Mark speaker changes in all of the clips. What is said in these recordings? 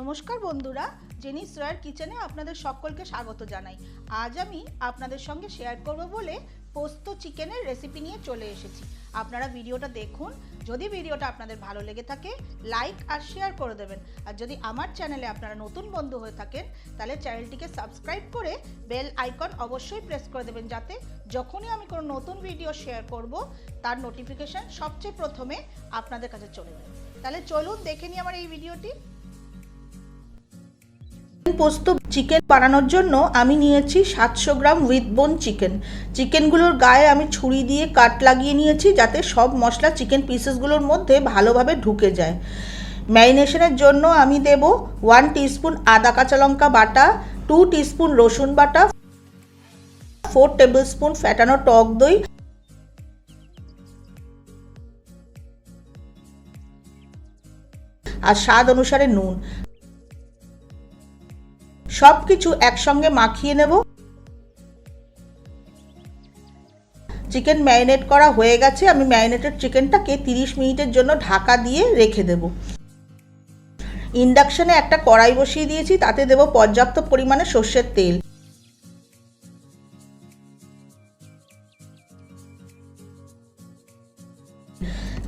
Speaker 1: নমস্কার বন্ধুরা জেনি রয়্যার কিচেনে আপনাদের সকলকে স্বাগত জানাই। আজ আমি আপনাদের সঙ্গে শেয়ার করব বলে পোস্ত চিকেনের রেসিপি নিয়ে চলে এসেছি। আপনারা ভিডিওটা দেখুন, যদি ভিডিওটা আপনাদের ভালো লেগে থাকে লাইক আর শেয়ার করে দেবেন। আর যদি আমার চ্যানেলে আপনারা নতুন বন্ধু হয়ে থাকেন, তাহলে চ্যানেলটিকে সাবস্ক্রাইব করে বেল আইকন অবশ্যই প্রেস করে দেবেন যাতে যখনই আমি কোনো নতুন ভিডিও শেয়ার করব, তার নোটিফিকেশান সবচেয়ে প্রথমে আপনাদের কাছে চলে যায়। তাহলে চলুন দেখে নিই আমার এই ভিডিওটি পোস্ত চিকেন বানানোর জন্য আমি নিয়েছি সাতশো গ্রাম উইথ বোন চিকেন। চিকেনগুলোর গায়ে আমি ছুরি দিয়ে কাট লাগিয়ে নিয়েছি যাতে সব মশলা চিকেন পিসেসগুলোর মধ্যে ভালোভাবে ঢুকে যায়। ম্যারিনেশনের জন্য আমি দেব ওয়ান টিস্পুন আদা কাঁচা লঙ্কা বাটা, টু টিস্পুন রসুন বাটা, ফোর টেবিল স্পুন ফ্যাটানো টক দই, আর স্বাদ অনুসারে নুন। সব কিছু একসঙ্গে মাখিয়ে নেব। চিকেন ম্যারিনেট করা হয়ে গেছে। আমি ম্যারিনেটেড চিকেনটাকে তিরিশ মিনিটের জন্য ঢাকা দিয়ে রেখে দেব। ইন্ডাকশানে একটা কড়াই বসিয়ে দিয়েছি, তাতে দেব পর্যাপ্ত পরিমাণে সর্ষের তেল।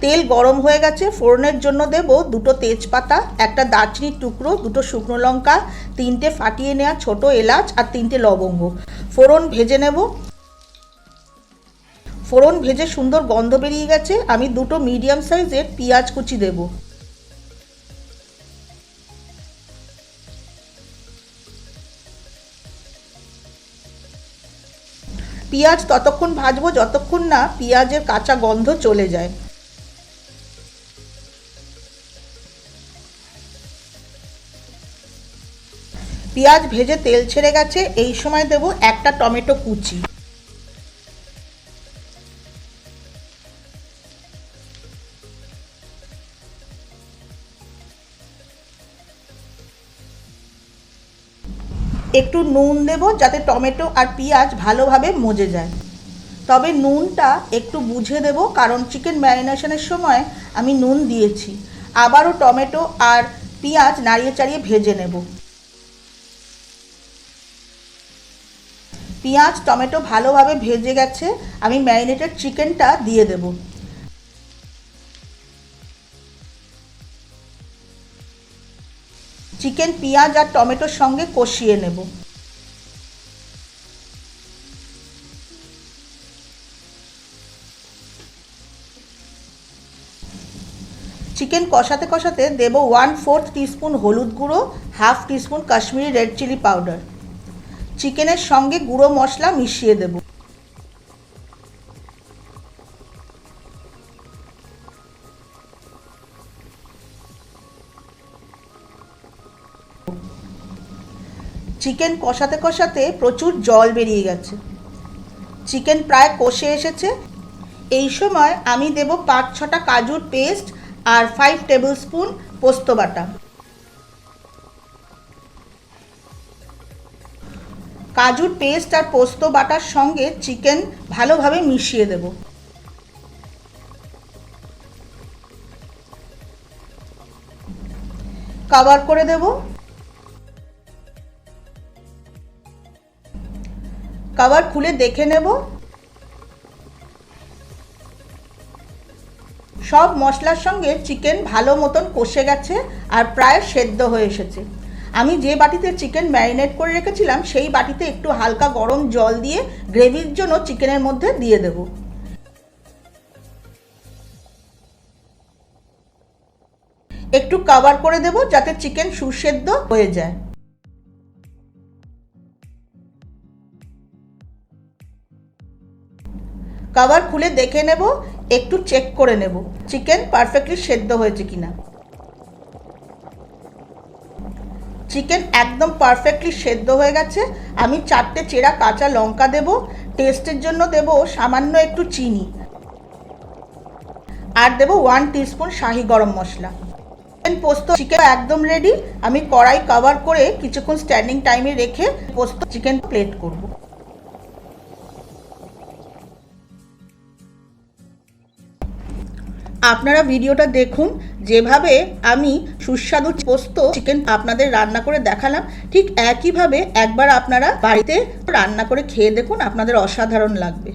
Speaker 1: তেল গরম হয়ে গেছে, ফোড়নের জন্য দেব দুটো তেজপাতা, একটা দারচিনির টুকরো, দুটো শুকনো লঙ্কা, তিনটে ফাটিয়ে নেওয়া ছোট এলাচ আর তিনটে লবঙ্গ। ফোড়ন ভেজে নেব। ফোড়ন ভেজে সুন্দর গন্ধ বেরিয়ে গেছে, আমি দুটো মিডিয়াম সাইজের পেঁয়াজ কুচি দেব। পেঁয়াজ ততক্ষণ ভাজবো, যতক্ষণ না পেঁয়াজের কাঁচা গন্ধ চলে যায়। পেঁয়াজ ভেজে তেল ছেড়ে গেছে, এই সময় দেব একটা টমেটো কুচি। একটু নুন দেব যাতে টমেটো আর পেঁয়াজ ভালোভাবে মজে যায়। তবে নুনটা একটু বুঝে দেব, কারণ চিকেন ম্যারিনেশনের সময় আমি নুন দিয়েছি। আবারও টমেটো আর পেঁয়াজ নাড়িয়ে চাড়িয়ে ভেজে নেব। পেঁয়াজ, টমেটো ভালোভাবে ভেজে গেছে, আমি ম্যারিনেটেড চিকেনটা দিয়ে দেব। চিকেন, পেঁয়াজ আর টমেটোর সঙ্গে কষিয়ে নেব। চিকেন কষাতে কষাতে দেব ওয়ান ফোর্থ টিস্পুন হলুদ গুঁড়ো, half teaspoon Kashmiri red chilli powder. চিকেনের সঙ্গে গুঁড়ো মশলা মিশিয়ে দেব। চিকেন কষাতে কষাতে প্রচুর জল বেরিয়ে গেছে। চিকেন প্রায় কষে এসেছে। এই সময় আমি দেব পাঁচ ছটা কাজুর পেস্ট আর ফাইভ টেবিল স্পুন পোস্ত বাটা। কাজুর পেস্ট আর পোস্ত বাটার সঙ্গে চিকেন ভালোভাবে মিশিয়ে দেব। কভার করে দেব। কভার খুলে দেখে নেব। সব মশলার সঙ্গে চিকেন ভালো মতন কষে গেছে আর প্রায় সেদ্ধ হয়ে এসেছে। আমি যে বাটিতে চিকেন ম্যারিনেট করে রেখেছিলাম, সেই বাটিতে একটু হালকা গরম জল দিয়ে গ্রেভির জন্য চিকেনের মধ্যে দিয়ে দেব। একটু কভার করে দেব যাতে চিকেন সুসেদ্ধ হয়ে যায়। কভার খুলে দেখে নেব, একটু চেক করে নেব চিকেন পারফেক্টলি সেদ্ধ হয়েছে কিনা। চিকেন একদম পারফেক্টলি সেদ্ধ হয়ে গেছে। আমি চারটে চেরা কাঁচা লঙ্কা দেব। টেস্টের জন্য দেব সামান্য একটু চিনি। আর দেব one teaspoon shahi garam masala. Chicken পোস্ত চিকেন একদম রেডি আমি কড়াই কভার করে কিছুক্ষণ স্ট্যান্ডিং টাইমে রেখে পোস্ত চিকেন প্লেট করব। আপনারা ভিডিওটা দেখুন। যেভাবে আমি সুস্বাদু পোস্ত চিকেন আপনাদের রান্না করে দেখালাম, ঠিক একইভাবে একবার আপনারা বাড়িতে রান্না করে খেয়ে দেখুন, আপনাদের অসাধারণ লাগবে।